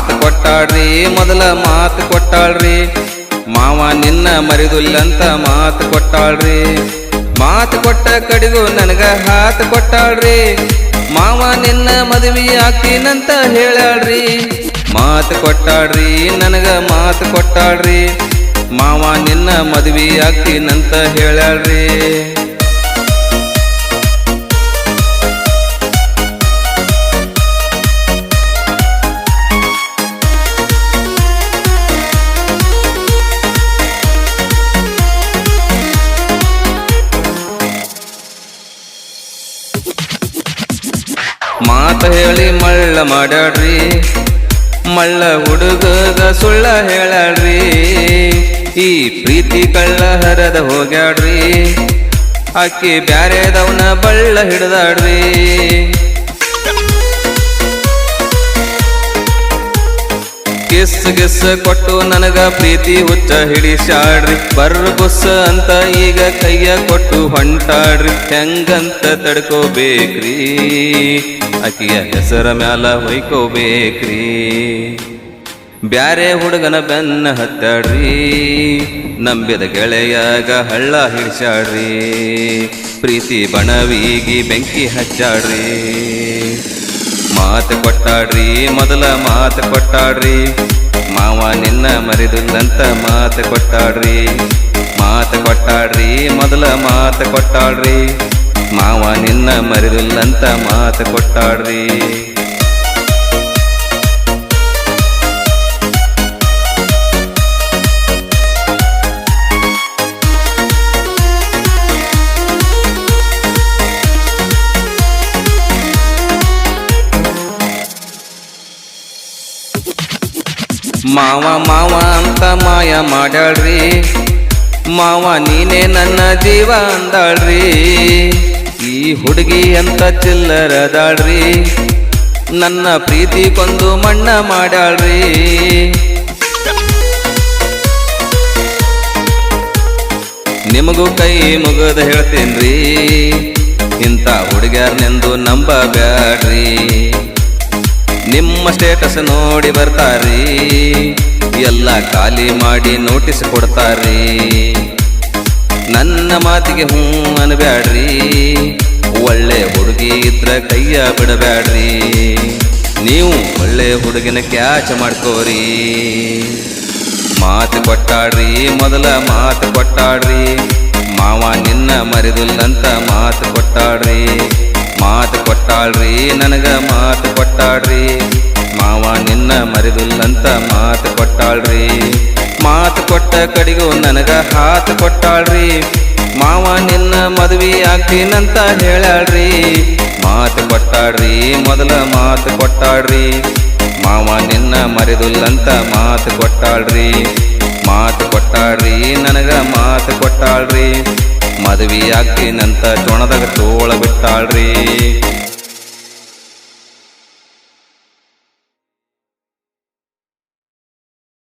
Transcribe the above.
ಕೊಟ್ಟಾಳ್ರಿ, ಮೊದಲ ಮಾತು ಕೊಟ್ಟಾಳ್ರಿ. ಮಾವ ನಿನ್ನ ಮರಿದುಲ್ಲಂತ ಮಾತು ಕೊಟ್ಟಾಳ್ರಿ. ಮಾತು ಕೊಟ್ಟ ಕಡಿದು ನನಗ ಹಾತ್ ಕೊಟ್ಟಾಳ್ರಿ. ಮಾವ ನಿನ್ನ ಮದುವೆ ಆಗ್ತೀನಂತ ಹೇಳಾಳ್ರಿ. ಮಾತು ಕೊಟ್ಟಾಳ್ರಿ, ನನಗ ಮಾತು ಕೊಟ್ಟಾಳ್ರಿ. ಮಾವ ನಿನ್ನ ಮದುವೆ ಆಗ್ತೀನಂತ ಹೇಳಾಳ್ರಿ. ಮಾತ ಹೇಳಿ ಮಳ್ಳ ಮಾಡ್ಯಾಡ್ರಿ ಮಳ್ಳ ಹುಡುಗಗ ಸುಳ್ಳ ಹೇಳಾಡ್ರಿ, ಈ ಪ್ರೀತಿ ಕಳ್ಳ ಹರದ ಹೋಗ್ಯಾಡ್ರಿ, ಅಕ್ಕಿ ಬ್ಯಾರೆದವನ ಬಳ್ಳ ಹಿಡ್ದಾಡ್ರಿ. ಕಿಸ್ ಗಿಸ್ ಕೊಟ್ಟು ನನಗ ಪ್ರೀತಿ ಹುಚ್ಚ ಹಿಡಿಸಾಡ್ರಿ ಬರ್ರ ಬುಸ್ ಅಂತ ಈಗ ಕೈಯ ಕೊಟ್ಟು ಹೊಂಟಾಡ್ರಿ. ಹೆಂಗಂತ ತಡ್ಕೋಬೇಕ್ರಿ? ಆಕಿಯ ಹೆಸರ ಮ್ಯಾಲ ಹೊಯ್ಕೋಬೇಕ್ರಿ? ಬ್ಯಾರೆ ಹುಡುಗನ ಬೆನ್ನ ಹತ್ತಾಡ್ರಿ. ನಂಬಿದ ಗೆಳೆಯಾಗ ಹಳ್ಳ ಹಿಡಿಸಾಡ್ರಿ ಪ್ರೀತಿ ಬಣವೀಗಿ ಬೆಂಕಿ ಹಚ್ಚಾಡ್ರಿ. ಮಾತು ಕೊಟ್ಟಾಡ್ರಿ, ಮೊದಲ ಮಾತು ಕೊಟ್ಟಾಡ್ರಿ. ಮಾವ ನಿನ್ನ ಮರಿದುಲ್ಲಂತ ಮಾತು ಕೊಟ್ಟಾಡ್ರಿ. ಮಾತು ಕೊಟ್ಟಾಡ್ರಿ, ಮೊದಲ ಮಾತು ಕೊಟ್ಟಾಡ್ರಿ. ಮಾವ ನಿನ್ನ ಮರಿದುಲ್ಲಂತ ಮಾತು ಕೊಟ್ಟಾಡ್ರಿ. ಮಾವ ಮಾವ ಅಂತ ಮಾಯ ಮಾಡಳ್ರಿ ಮಾವ, ನೀನೇ ನನ್ನ ಜೀವ ಅಂದಾಳ್ರಿ. ಈ ಹುಡುಗಿ ಅಂತ ಚಿಲ್ಲರದಾಳ್ರಿ. ನನ್ನ ಪ್ರೀತಿ ಕೊಂದು ಮಣ್ಣ ಮಾಡಾಳ್ರಿ. ನಿಮಗೂ ಕೈ ಮುಗದ ಹೇಳ್ತೇನ್ರಿ. ಇಂಥ ಹುಡುಗ್ಯಾರ್ನೆಂದು ನಂಬಬ್ಯಾಡ್ರಿ. ನಿಮ್ಮ ಸ್ಟೇಟಸ್ ನೋಡಿ ಬರ್ತಾರಿ ಎಲ್ಲ ಖಾಲಿ ಮಾಡಿ ನೋಟಿಸ್ ಕೊಡ್ತಾರಿ ನನ್ನ ಮಾತಿಗೆ ಹ್ಞೂ ಅನ್ಬ್ಯಾಡ್ರಿ. ಒಳ್ಳೆ ಹುಡುಗಿ ಇದ್ರ ಕೈಯ ಬಿಡಬ್ಯಾಡ್ರಿ. ನೀವು ಒಳ್ಳೆ ಹುಡುಗಿನ ಕ್ಯಾಚ್ ಮಾಡ್ಕೋರಿ. ಮಾತು ಕೊಟ್ಟಾಡ್ರಿ, ಮೊದಲ ಮಾತು ಕೊಟ್ಟಾಡ್ರಿ. ಮಾವ ನಿನ್ನ ಮರಿದುಲ್ಲಂತ ಮಾತು ಕೊಟ್ಟಾಡ್ರಿ. ಮಾತು ಕೊಟ್ಟಾಳ್ರಿ, ನನಗ ಮಾತು ಕೊಟ್ಟಾಳ್ರಿ. ಮಾವ ನಿನ್ನ ಮರಿದುಲ್ಲಂತ ಮಾತು ಕೊಟ್ಟಾಳ್ರಿ. ಮಾತು ಕೊಟ್ಟ ಕಡಿಗೂ ನನಗ ಹಾತು ಕೊಟ್ಟಾಳ್ರಿ. ಮಾವ ನಿನ್ನ ಮದುವೆ ಆಗ್ತೀನಂತ ಹೇಳಾಳ್ರಿ. ಮಾತು ಕೊಟ್ಟಾಳ್ರಿ, ಮೊದಲ ಮಾತು ಕೊಟ್ಟಾಳ್ರಿ. ಮಾವ ನಿನ್ನ ಮರಿದುಲ್ಲಂತ ಮಾತು ಕೊಟ್ಟಾಳ್ರಿ. ಮಾತು ಕೊಟ್ಟಾಳ್ರಿ, ನನಗ ಮಾತು ಕೊಟ್ಟಾಳ್ರಿ. ಮದುವೆ ಆಗ್ತೀನಂತ ಚೊಣದಾಗ ತೋಳ ಬಿಟ್ಟಾಳ್ರಿ.